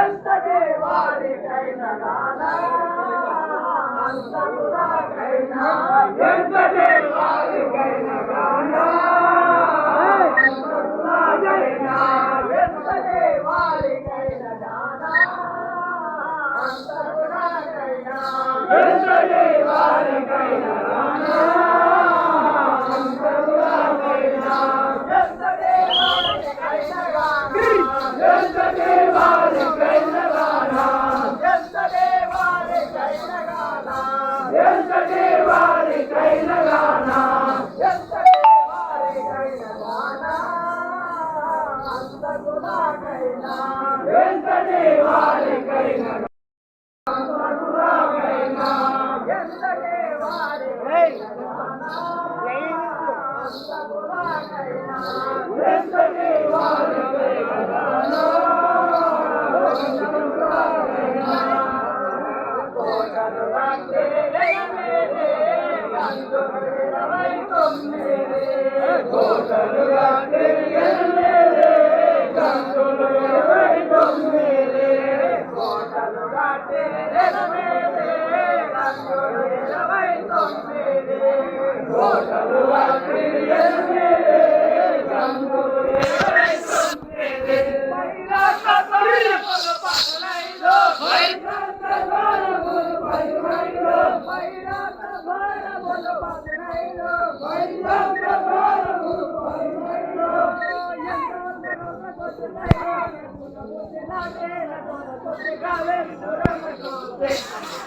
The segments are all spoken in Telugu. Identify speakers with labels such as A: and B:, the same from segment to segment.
A: ఎంతటి వారికైనా అంతకులకైనా ఎంతటి వారికైనా అంతకులకైనా ఎంతటి వారికైనా అంతకులకైనా ఎంతటి వారికైనా Yes, that's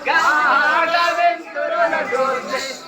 A: Cada aventura una cosa.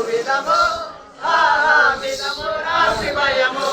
A: విడము విడము రాసి భయము